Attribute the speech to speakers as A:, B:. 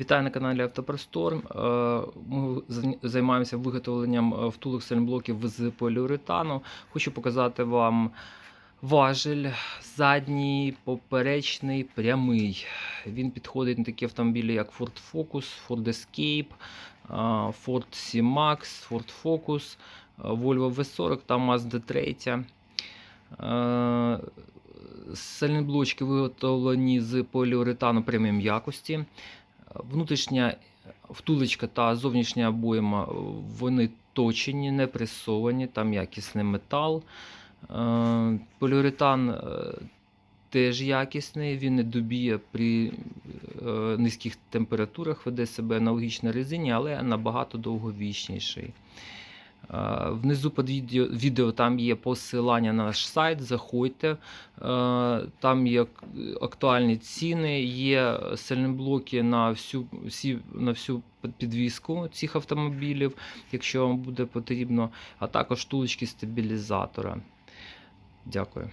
A: Вітаю на каналі Автопростор. Е, Ми займаємося виготовленням е, втулок сальноблоків з поліуретану. Хочу показати вам важель задній, поперечний, прямий. Він підходить на такі автомобілі, як Ford Focus, Ford Escape, е, Ford C-Max, Ford Focus, Volvo V40 та Mazda 3. Е, Сальноблочки виготовлені з поліуретану преміум якості. Внутрішня втулечка та зовнішня обойма вони точені, не пресовані, там якісний метал. Е, Поліуретан е, теж якісний, він не добіє при е, низьких температурах, веде себе аналогічно резині, але набагато довговічніший. Е, Внизу під відео, відео там є посилання на наш сайт. Заходьте. Е, Там є актуальні ціни, є сальноблоки на всю, всі, на всю підвізку цих автомобілів, якщо вам буде потрібно, а також тулочки стабілізатора. Дякую.